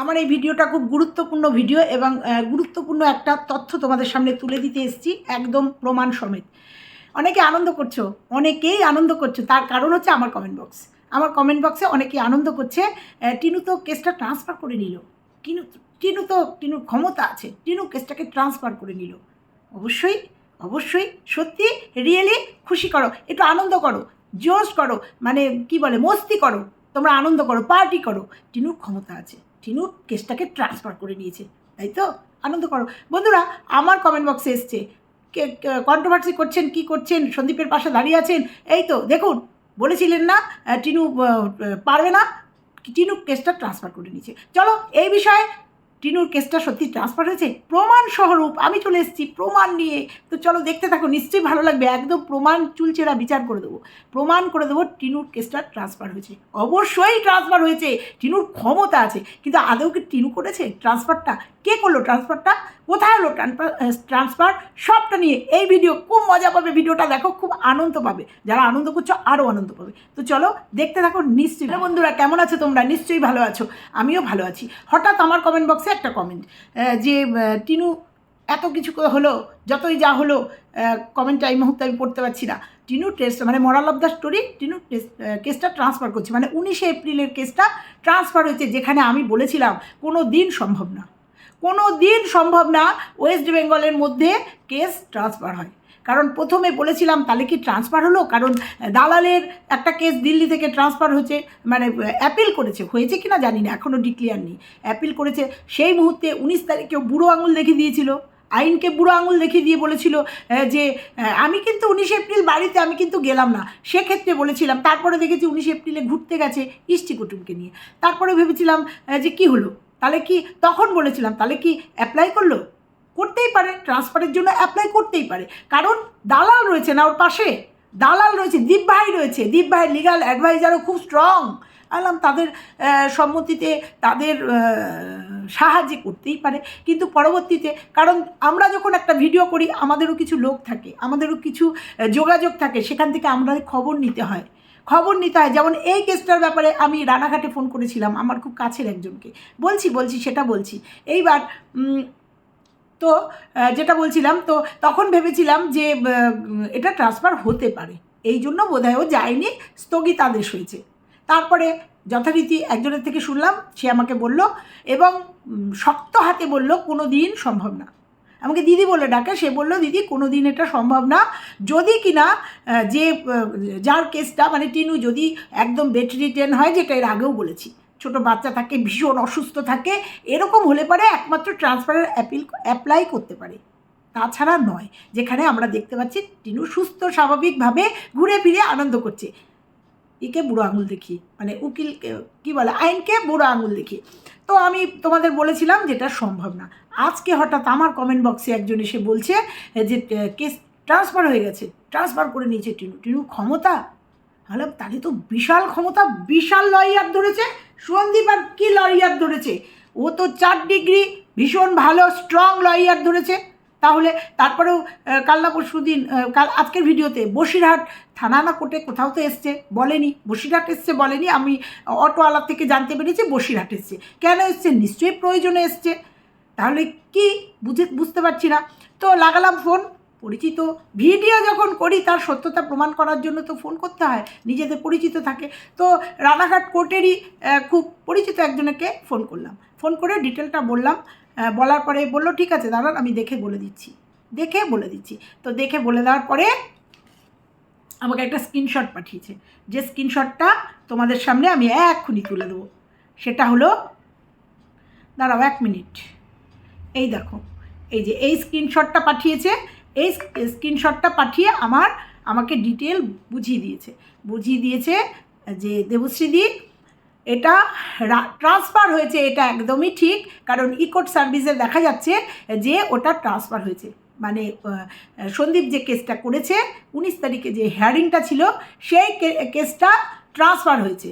আমার এই ভিডিওটা খুব গুরুত্বপূর্ণ ভিডিও এবং গুরুত্বপূর্ণ একটা তথ্য তোমাদের সামনে তুলে দিতে এসেছি একদম প্রমাণ সমেত। অনেকে আনন্দ করছ, অনেকেই আনন্দ করছ, তার কারণ হচ্ছে আমার কমেন্ট বক্স আমার কমেন্ট বক্সে অনেকেই আনন্দ করছে টিনু তো কেসটা ট্রান্সফার করে নিল। টিনু টিনু তো, টিনুর ক্ষমতা আছে, টিনু কেসটাকে ট্রান্সফার করে নিল। অবশ্যই অবশ্যই, সত্যি রিয়েলি খুশি করো, একটু আনন্দ করো, জোশ করো মানে কি বলে, মস্তি করো, তোমরা আনন্দ করো পার্টি করো, টিনুর ক্ষমতা আছে। টিনু কেসটাকে ট্রান্সফার করে নিয়েছে, তাই তো? আনন্দ করো। বন্ধুরা, আমার কমেন্ট বক্সে এসছে, কে কন্ট্রোভার্সি করছেন, কি করছেন, সন্দীপের পাশে দাঁড়িয়ে আছেন, এই তো, দেখুন, বলেছিলেন না টিনু পারবে না, টিনু কেসটা ট্রান্সফার করে নিয়েছে। চলো, এই বিষয়ে টিনুর কেসটা সত্যি ট্রান্সফার হয়েছে? প্রমাণ সহরূপ আমি চলে এসেছি, প্রমাণ নিয়ে। তো চলো দেখতে থাকো, নিশ্চয়ই ভালো লাগবে। একদম প্রমাণ চুলচেরা বিচার করে দেবো। প্রমাণ করে দেবো টিনুর কেসটা ট্রান্সফার হয়েছে। অবশ্যই ট্রান্সফার হয়েছে। টিনুর ক্ষমতা আছে। কিন্তু আদৌ কি টিনু করেছে ট্রান্সফারটা? কে করল ট্রান্সফারটা কোথায় হলো ট্রান্সফার সবটা নিয়ে এই ভিডিও খুব মজা পাবে। ভিডিওটা দেখো, খুব আনন্দ পাবে। যারা আনন্দ করছ আরও আনন্দ পাবে। তো চলো, দেখতে থাকো নিশ্চয়ই। বন্ধুরা, কেমন আছো তোমরা? নিশ্চয়ই ভালো আছো। আমিও ভালো আছি। হঠাৎ আমার কমেন্ট বক্সে একটা কমেন্ট যে টিনু এত কিছু হলো, যতই যা হলো কমেন্টটা এই মুহূর্তে আমি পড়তে পারছি না। টিনু টেস্ট মানে মরাল অফ দ্য স্টোরি টিনু টেস্ট কেসটা ট্রান্সফার করছে। মানে উনিশে এপ্রিলের কেসটা ট্রান্সফার হয়েছে, যেখানে আমি বলেছিলাম, কোনো দিন সম্ভব না। কোনো দিন সম্ভব না ওয়েস্ট বেঙ্গলের মধ্যে কেস ট্রান্সফার হয়। কারণ প্রথমে বলেছিলাম, তাহলে কি ট্রান্সফার হলো? কারণ দালালের একটা কেস দিল্লি থেকে ট্রান্সফার হয়েছে মানে অ্যাপিল করেছে। হয়েছে কি না জানি না এখনও ডিক্লিয়ার নেই। অ্যাপিল করেছে, সেই মুহূর্তে উনিশ তারিখেও বুড়ো আঙুল দেখিয়ে দিয়েছিল। আইনকে বুড়ো আঙুল দেখিয়ে দিয়ে বলেছিল যে আমি কিন্তু উনিশে এপ্রিল বাড়িতে, আমি কিন্তু গেলাম না। সেক্ষেত্রে বলেছিলাম, তারপরে দেখেছি উনিশে এপ্রিলে ঘুরতে গেছে ইষ্টি কুটুমকে নিয়ে। তারপরে ভেবেছিলাম যে কি হলো? তাহলে কি তখন বলেছিলাম, তাহলে কি অ্যাপ্লাই করল? করতেই পারে ট্রান্সফারের জন্য অ্যাপ্লাই করতেই পারে। কারণ দালাল রয়েছে না ওর পাশে। দালাল রয়েছে, দীপ ভাই রয়েছে। দীপ ভাই লিগাল অ্যাডভাইজারও খুব স্ট্রং আলাম তাদের সম্মতিতে তাদের সাহায্যে করতেই পারে। কিন্তু পরবর্তীতে, কারণ আমরা যখন একটা ভিডিও করি, আমাদেরও কিছু লোক থাকে, আমাদেরও কিছু যোগাযোগ থাকে, সেখান থেকে আমরা খবর নিতে হয়। খবর নিতে হয়। যেমন এই কেসটার ব্যাপারে আমি রানাঘাটে ফোন করেছিলাম, আমার খুব কাছের একজনকে। বলছি বলছি, সেটা বলছি। এইবার তো যেটা বলছিলাম, তো তখন ভেবেছিলাম যে এটা ট্রান্সফার হতে পারে। এই জন্য বোধহয় যায়নি স্থগিতাদেশ হয়েছে। তারপরে যথারীতি একজনের থেকে শুনলাম, সে আমাকে বলল এবং শক্ত হাতে বলল, কোনো দিন সম্ভব না। আমাকে দিদি বলে ডাকে, সে বলল, দিদি কোনো দিন এটা সম্ভব না। যদি কিনা যে যার কেসটা মানে টিনু যদি একদম বেড রিটেন হয়, যেটা এর আগেও বলেছি, ছোট বাচ্চা থাকে, ভীষণ অসুস্থ থাকে, এরকম হলে পরে একমাত্র ট্রান্সফারের অ্যাপিল, অ্যাপ্লাই করতে পারে। তাছাড়া নয়, যেখানে আমরা দেখতে পাচ্ছি, টিনু সুস্থ, স্বাভাবিকভাবে ঘুরে ফিরে আনন্দ করছে। একে বুড়ো আঙুল দেখি মানে উকিল কি বলে, আইনকে বুড়ো আঙুল দেখি। তো আমি তোমাদের বলেছিলাম যেটা সম্ভব না। আজকে হঠাৎ আমার কমেন্ট বক্সে একজন এসে বলছে যে, কেস ট্রান্সফার হয়ে গেছে ট্রান্সফার করে নিয়েছে টিনু। টিনু ক্ষমতা? তাহলে তাহলে তো বিশাল ক্ষমতা, বিশাল লয়ার ধরেছে। সন্দীপ আর কী লয়ার ধরেছে? ও তো চার ডিগ্রি ভীষণ ভালো স্ট্রং লয়ার ধরেছে। তাহলে তারপরেও আহ, কাল না পরশু দিন কাল আজকের ভিডিওতে বসিরহাট থানা না কোর্টে কোথাও তো এসছে বলেনি। বসিরহাট এসছে বলেনি আমি অটোওয়ালার থেকে জানতে পেরেছি বসিরহাট এসছে। কেন এসছে? নিশ্চয়ই প্রয়োজনে এসছে। তাহলে কি বুঝে বুঝতে পারছি না। তো লাগালাম ফোন পরিচিত ভিডিও যখন করি তার সত্যতা প্রমাণ করার জন্য তো ফোন করতে হয় নিজেদের পরিচিত থাকে। তো রানাঘাট কোর্টেরই খুব পরিচিত একজনকে ফোন করলাম। ফোন করে ডিটেলটা বললাম বলার পরে বলল, ঠিক আছে, দাঁড়ান, আমি দেখে বলে দিচ্ছি। দেখে বলে দিচ্ছি। তো দেখে বলে দেওয়ার পরে আমাকে একটা স্ক্রিনশট পাঠিয়েছে। যে স্ক্রিনশটটা তোমাদের সামনে আমি এক্ষুনি তুলে দেবো। সেটা হলো, দাঁড়াও এক মিনিট। এই দেখো, এই যে এই স্ক্রিনশটটা পাঠিয়েছে, এই স্ক্রিনশটটা পাঠিয়ে আমার, আমাকে ডিটেল বুঝিয়ে দিয়েছে। বুঝিয়ে দিয়েছে যে দেবশ্রীদি এটা ট্রান্সফার হয়েছে, এটা একদমই ঠিক, কারণ ইকোট সার্ভিসে দেখা যাচ্ছে যে ওটা ট্রান্সফার হয়েছে। মানে সন্দীপ যে কেসটা করেছে, উনিশ তারিখে যে হেয়ারিংটা ছিল, সেই কেসটা ট্রান্সফার হয়েছে।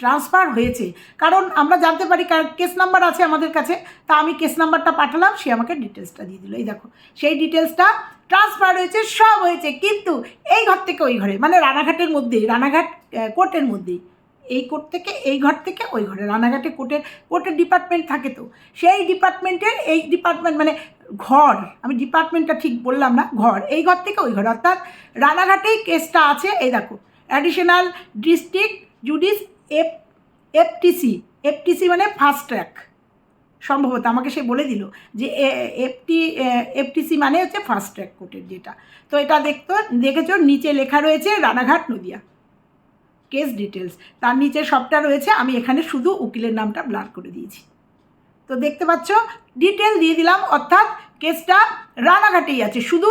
ট্রান্সফার হয়েছে। কারণ আমরা জানতে পারি কেস নাম্বার আছে আমাদের কাছে, তা আমি কেস নাম্বারটা পাঠালাম, সে আমাকে ডিটেলসটা দিয়ে দিল। এই দেখো, সেই ডিটেলসটা ট্রান্সফার হয়েছে, সব হয়েছে, কিন্তু এই ঘর থেকে ওই ঘরে মানে রানাঘাটের মধ্যেই, রানাঘাট কোর্টের মধ্যেই। এই কোর্ট থেকে, এই ঘর থেকে, ওই ঘরে। রানাঘাটে কোর্টের কোর্টের ডিপার্টমেন্ট থাকে তো। সেই ডিপার্টমেন্টের এই ডিপার্টমেন্ট মানে ঘর, আমি ডিপার্টমেন্টটা ঠিক বললাম না, ঘর। এই ঘর থেকে ওই ঘর। অর্থাৎ রানাঘাটেই কেসটা আছে, এই দেখো। Additional district judge F FTC FTC মানে ফাস্ট ট্র্যাক সম্ভবত আমাকে সে বলে দিল যে এফটি এফটিসি মানে হচ্ছে ফাস্ট ট্র্যাক কোর্টের যেটা। তো এটা দেখতো, দেখেছ? নিচে লেখা রয়েছে রানাঘাট নদিয়া। কেস ডিটেলস তার নিচে সবটা রয়েছে, আমি এখানে শুধু উকিলের নামটা ব্লার করে দিয়েছি। তো দেখতে পাচ্ছ ডিটেল দিয়ে দিলাম, অর্থাৎ কেসটা রানাঘাটেই আছে, শুধু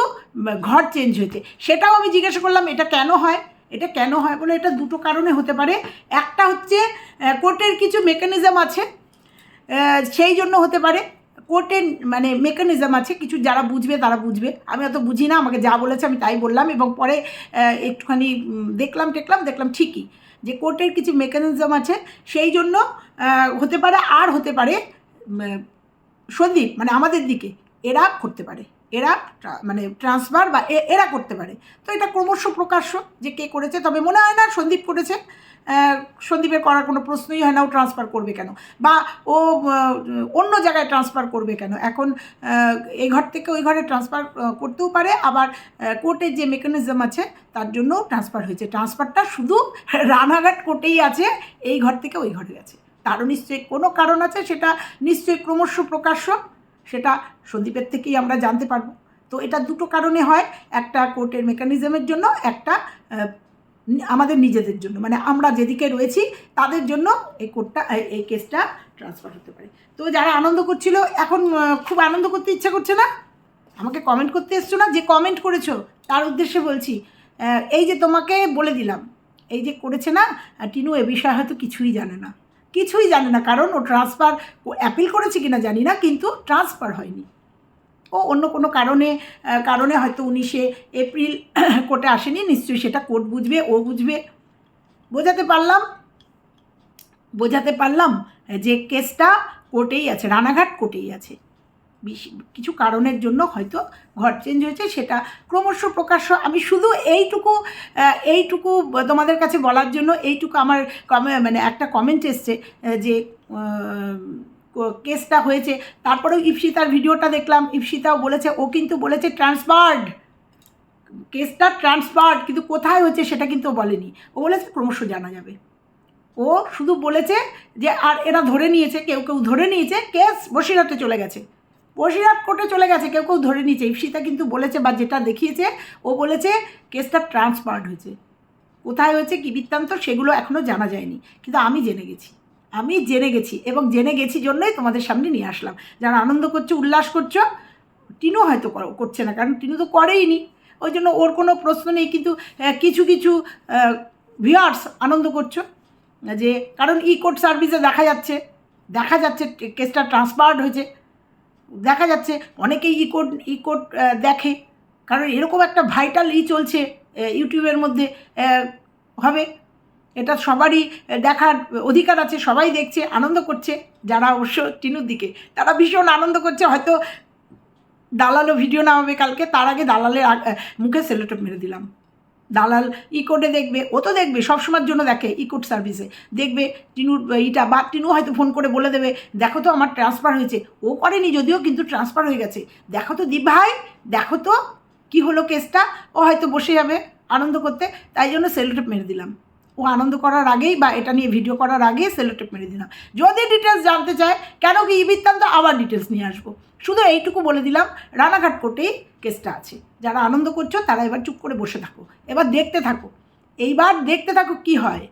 ঘর চেঞ্জ হয়েছে। সেটাও আমি জিজ্ঞাসা করলাম, এটা কেন হয়? এটা কেন হয় বলে এটা দুটো কারণে হতে পারে। একটা হচ্ছে কোর্টের কিছু মেকানিজম আছে সেই জন্য হতে পারে। কোর্টের মানে মেকানিজম আছে, কিছু যারা বুঝবে তারা বুঝবে। আমি অত বুঝি না, আমাকে যা বলেছে আমি তাই বললাম এবং পরে একটুখানি দেখলাম, টেকলাম, দেখলাম ঠিকই যে কোর্টের কিছু মেকানিজম আছে, সেই জন্য হতে পারে আর হতে পারে সন্দীপ মানে আমাদের দিকে, এরা করতে পারে। এরা মানে ট্রান্সফার বা এরা করতে পারে। তো এটা ক্রমশ প্রকাশ্য যে কে করেছে। তবে মনে হয় না সন্দীপ করেছে। সন্দীপের করার কোনো প্রশ্নই হয় না। ও ট্রান্সফার করবে কেন? বা ও অন্য জায়গায় ট্রান্সফার করবে কেন? এখন এই ঘর থেকে ওই ঘরে ট্রান্সফার করতেও পারে। আবার কোর্টের যে মেকানিজম আছে, তার জন্যও ট্রান্সফার হয়েছে। ট্রান্সফারটা শুধু রানাঘাট কোর্টেই আছে। এই ঘর থেকে ওই ঘরে আছে। তারও নিশ্চয়ই কোনো কারণ আছে। সেটা নিশ্চয়ই ক্রমশ প্রকাশ্য। সেটা সন্দীপের থেকেই আমরা জানতে পারব। তো এটা দুটো কারণে হয়, একটা কোর্টের মেকানিজমের জন্য, একটা আমাদের নিজেদের জন্য। মানে আমরা যেদিকে রয়েছি, তাদের জন্য এই কোর্টটা, এই- কেসটা ট্রান্সফার হতে পারে। তো যারা আনন্দ করছিল, এখন খুব আনন্দ করতে ইচ্ছা করছে না। আমাকে কমেন্ট করতে এসছো না? যে কমেন্ট করেছ, তার উদ্দেশ্যে বলছি এই যে তোমাকে বলে দিলাম, এই যে করেছে না টিনু, এ বিষয়ে হয়তো কিছুই জানে না। কিছুই জানে না। কারণ ও ট্রান্সফার অ্যাপিল করেছে কিনা জানি না, কিন্তু ট্রান্সফার হয়নি। ও অন্য কোনো কারণে কারণে হয়তো উনিশে এপ্রিল কোর্টে আসেনি, নিশ্চয়ই সেটা কোর্ট বুঝবে, ও বুঝবে। বোঝাতে পারলাম বোঝাতে পারলাম যে কেসটা কোর্টেই আছে, রানাঘাট কোর্টেই আছে। কিছু কারণের জন্য হয়তো ঘর চেঞ্জ হয়েছে, সেটা ক্রমশ প্রকাশ্য। আমি শুধু এইটুকু এইটুকু তোমাদের কাছে বলার জন্য এইটুকু আমার কমে মানে একটা কমেন্ট এসছে যে কেসটা হয়েছে। তারপরেও ইপসিতার ভিডিওটা দেখলাম, ইপসিতাও বলেছে, ও কিন্তু বলেছে ট্রান্সফার্ড কেসটা ট্রান্সফার্ড কিন্তু কোথায় হয়েছে সেটা কিন্তু বলেনি। ও বলেছে ক্রমশ জানা যাবে। ও শুধু বলেছে যে, আর এরা ধরে নিয়েছে, কেউ কেউ ধরে নিয়েছে কেস বসিরহাটে চলে গেছে। বসিরহাট কোর্টে চলে গেছে, কেউ কেউ ধরে নিয়েছে। ইপসিতা কিন্তু বলেছে বা যেটা দেখিয়েছে, ও বলেছে কেসটা ট্রান্সফার্ড হয়েছে। কোথায় হয়েছে, কী বৃত্তান্ত, সেগুলো এখনও জানা যায়নি। কিন্তু আমি জেনে গেছি, আমি জেনে গেছি এবং জেনে গেছি জন্যই তোমাদের সামনে নিয়ে আসলাম। যারা আনন্দ করছ, উল্লাস করছ, টিনু হয়তো কর- করছে না, কারণ টিনু তো করেইনি। ওই জন্য ওর কোনো প্রশ্ন নেই, কিন্তু কিছু কিছু ভিউয়ার্স আনন্দ করছ, যে, কারণ ই কোর্ট সার্ভিসে দেখা যাচ্ছে দেখা যাচ্ছে কেসটা ট্রান্সফার্ড হয়েছে। দেখা যাচ্ছে অনেকেই ই কোর্ট ই কোর্ট দেখে। কারণ এরকম একটা ভাইটাল ই চলছে ইউটিউবের মধ্যে হবে। এটা সবারই দেখার অধিকার আছে, সবাই দেখছে, আনন্দ করছে, যারা অবশ্য টিনুর দিকে। তারা ভীষণ আনন্দ করছে, হয়তো দালালও ভিডিও নামাবে কালকে, তার আগে দালালের মুখে সেলোটেপ মেরে দিলাম। দালাল ই কোর্টে দেখবে, ও তো দেখবে, সবসময়ের জন্য দেখে ই কোর্ট সার্ভিসে। দেখবে টিনুর ইটা, বা, টিনু হয়তো ফোন করে বলে দেবে, দেখো তো আমার ট্রান্সফার হয়েছে। ও করেনি, যদিও কিন্তু ট্রান্সফার হয়ে গেছে। দেখো তো দীপ ভাই, দেখো তো কী হলো কেসটা। ও হয়তো বসে যাবে আনন্দ করতে, তাই জন্য সেলোটেপ মেরে দিলাম। ও আনন্দ করার আগেই বা এটা নিয়ে ভিডিও করার আগেই সেলোটেপ মেরে দিলাম। যদি ডিটেলস জানতে চায় কেন কি ই বৃত্তান্ত আবার ডিটেলস নিয়ে আসব। শুধু এইটুকু বলে দিলাম রানাঘাট কোর্টেই কেসটা আছে। যারা আনন্দ করছ তারা এবার চুপ করে বসে থাকো। এবার দেখতে থাকো। এইবার দেখতে থাকো কি হয়।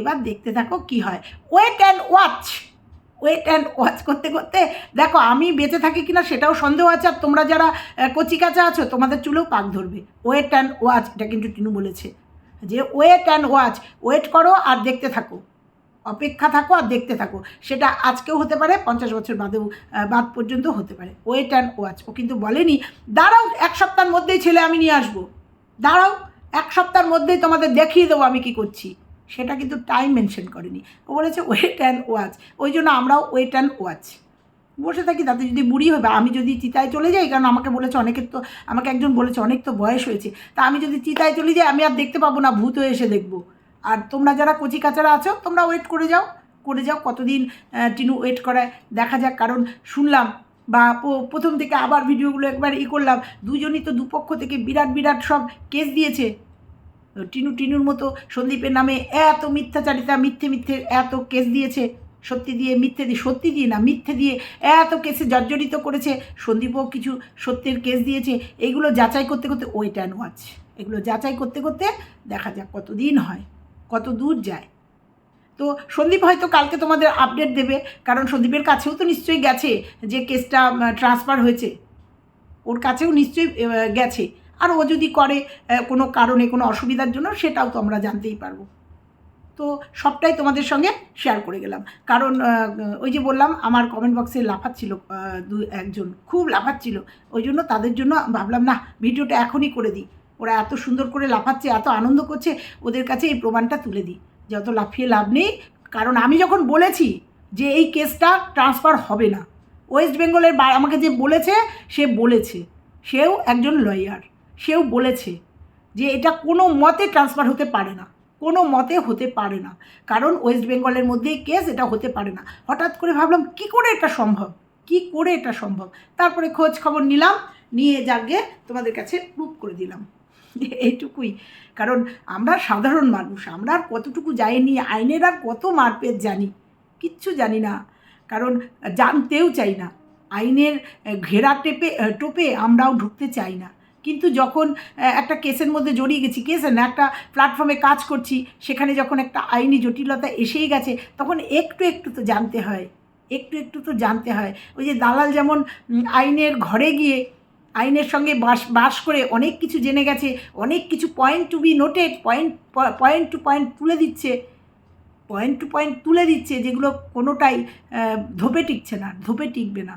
এবার দেখতে থাকো কি হয়। Wait and watch wait and watch করতে করতে দেখো আমি বেঁচে থাকি কিনা সেটাও সন্দেহ আছে। আর তোমরা যারা আহ, কচি কাঁচা আছো তোমাদের চুলেও পাক ধরবে। ওয়েট অ্যান্ড ওয়াচ এটা কিন্তু টিনু বলেছে। যে ওয়েট অ্যান্ড ওয়াচ ওয়েট করো আর দেখতে থাকো। অপেক্ষা থাকো আর দেখতে থাকো। সেটা আজকেও হতে পারে, পঞ্চাশ বছর বাদেও বাদ পর্যন্ত হতে পারে। ওয়েট অ্যান্ড ওয়াচ ও কিন্তু বলেনি, দাঁড়াও, এক সপ্তাহের মধ্যেই ছেলে আমি নিয়ে আসব। দাঁড়াও, এক সপ্তাহের মধ্যেই তোমাদের দেখিয়ে দেবো আমি কি করছি। সেটা কিন্তু টাইম মেনশন করেনি। ও বলেছে ওয়েট অ্যান্ড ওয়াচ ওই জন্য আমরাও ওয়েট অ্যান্ড ওয়াচ বসে থাকি, তাতে যদি বুড়ি হবে আমি যদি চিতায় চলে যাই, কারণ আমাকে বলেছে অনেকের তো, আমাকে একজন বলেছে, অনেক তো বয়স হয়েছে, তা আমি যদি চিতায় চলে যাই, আমি আর দেখতে পাবো না, ভূত হয়ে এসে দেখব। আর তোমরা যারা কচি কাচারা আছো, তোমরা ওয়েট করে যাও করে যাও, কতদিন টিনু ওয়েট করায়, দেখা যাক, কারণ শুনলাম, বা প্রথম থেকে আবার ভিডিওগুলো একবার ই করলাম, দুজনই তো দুপক্ষ থেকে বিরাট বিরাট সব কেস দিয়েছে। টিনু, টিনুর মতো সন্দীপের নামে এত মিথ্যাচারিতা, মিথ্যে মিথ্যে এত কেস দিয়েছে। সত্যি দিয়ে, মিথ্যে দিয়ে, সত্যি দিয়ে না, মিথ্যে দিয়ে এত কেসে জর্জরিত করেছে। সন্দীপও কিছু সত্যের কেস দিয়েছে। এইগুলো যাচাই করতে করতে ওয়েট অ্যান্ড ওয়াচ এগুলো যাচাই করতে করতে দেখা যাক কত দিন হয়, কত দূর যায়। তো সন্দীপ হয়তো কালকে তোমাদের আপডেট দেবে, কারণ সন্দীপের কাছেও তো নিশ্চয়ই গেছে যে কেসটা ট্রান্সফার হয়েছে। ওর কাছেও নিশ্চয়ই গেছে। আর ও যদি করে কোনো কারণে, কোনো অসুবিধার জন্য, সেটাও তো আমরা জানতেই পারব। তো সবটাই তোমাদের সঙ্গে শেয়ার করে গেলাম। কারণ ওই যে বললাম, আমার কমেন্ট বক্সে লাফাচ্ছিল দু, একজন। খুব লাফাচ্ছিল। ওই জন্য তাদের জন্য ভাবলাম না ভিডিওটা এখনই করে দিই। ওরা এত সুন্দর করে লাফাচ্ছে, এত আনন্দ করছে, ওদের কাছে এই প্রমাণটা তুলে দিই। যত লাফিয়ে লাভ নেই, কারণ আমি যখন বলেছি যে এই কেসটা ট্রান্সফার হবে না ওয়েস্ট বেঙ্গলের আমাকে যে বলেছে, সে বলেছে। সেও একজন লয়ার সেও বলেছে যে এটা কোনো মতে ট্রান্সফার হতে পারে না। কোনো মতে হতে পারে না। কারণ ওয়েস্ট বেঙ্গলের মধ্যেই কেস এটা হতে পারে না। হঠাৎ করে ভাবলাম, কি করে এটা সম্ভব? কি করে এটা সম্ভব? তারপরে খোঁজ খবর নিলাম, নিয়ে যাকে তোমাদের কাছে প্রুভ করে দিলাম। এইটুকুই। কারণ আমরা সাধারণ মানুষ, আমরা আর কতটুকু যাইনি, আইনের আর কত মারপেট জানি, কিচ্ছু জানি না। কারণ জানতেও চাই না। আইনের ঘেরা টেপে, টোপে আমরাও ঢুকতে চাই না। কিন্তু যখন একটা কেসের মধ্যে জড়িয়ে গেছি কেসে না? একটা প্ল্যাটফর্মে কাজ করছি, সেখানে যখন একটা আইনি জটিলতা এসেই গেছে, তখন একটু একটু তো জানতে হয়, একটু একটু তো জানতে হয়। ওই যে দালাল যেমন আইনের ঘরে গিয়ে, আইনের সঙ্গে বাস বাস করে অনেক কিছু জেনে গেছে, অনেক কিছু point to be noted point point to point তুলে দিচ্ছে পয়েন্ট টু পয়েন্ট তুলে দিচ্ছে, যেগুলো কোনোটাই ধোপে টিকছে না, ধোপে টিকবে না।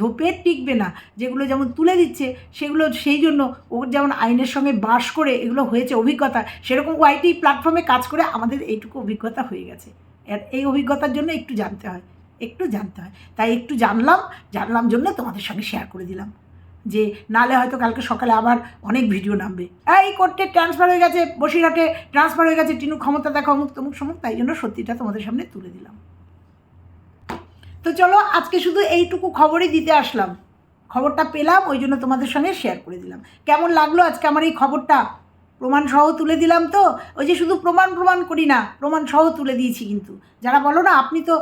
ধোপে টিকবে না, যেগুলো যেমন তুলে দিচ্ছে, সেগুলো সেই জন্য ও যেমন আইনের সঙ্গে বাস করে এগুলো হয়েছে অভিজ্ঞতা, সেরকম ওয়াইটি প্ল্যাটফর্মে কাজ করে আমাদের এইটুকু অভিজ্ঞতা হয়ে গেছে। এই অভিজ্ঞতার জন্য একটু জানতে হয়, একটু জানতে হয়। তাই একটু জানলাম জানলাম জন্য তোমাদের সঙ্গে শেয়ার করে দিলাম। যে নালে হয়তো কালকে সকালে আবার অনেক ভিডিও নামবে। এই কোর্টে ট্রান্সফার হয়ে গেছে, বসিরহাটে ট্রান্সফার হয়ে গেছে, টিনু ক্ষমতা দেখা অমুক তমুক সমুক তাই জন্য সত্যিটা তোমাদের সামনে তুলে দিলাম। তো চলো, আজকে শুধু এইটুকু খবরই দিতে আসলাম। খবরটা পেলাম, ওই জন্য তোমাদের সঙ্গে শেয়ার করে দিলাম। কেমন লাগল আজকে আমার এই খবরটা? প্রমাণ সহ তুলে দিলাম তো? ওই যে শুধু প্রমাণ প্রমাণ করি না প্রমাণ সহ তুলে দিয়েছি কিন্তু। যারা বলো না, আপনি তো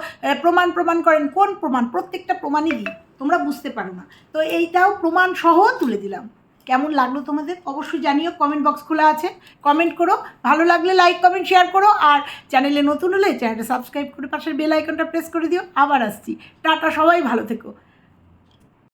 প্রমাণ প্রমাণ করেন, কোন প্রমাণ? প্রত্যেকটা প্রমাণই দিই, তোমরা বুঝতে পারো না। তো এইটাও প্রমাণ সহ তুলে দিলাম। কেমন লাগল তোমাদের অবশ্যই জানিও কমেন্ট বক্স খোলা আছে। কমেন্ট করো, ভালো লাগলে লাইক কমেন্ট শেয়ার করো, আর চ্যানেলে নতুন হলে চ্যানেলটা সাবস্ক্রাইব করে পাশের বেল আইকনটা প্রেস করে দিও। আবার আসছি। টাটা, সবাই ভালো থেকো।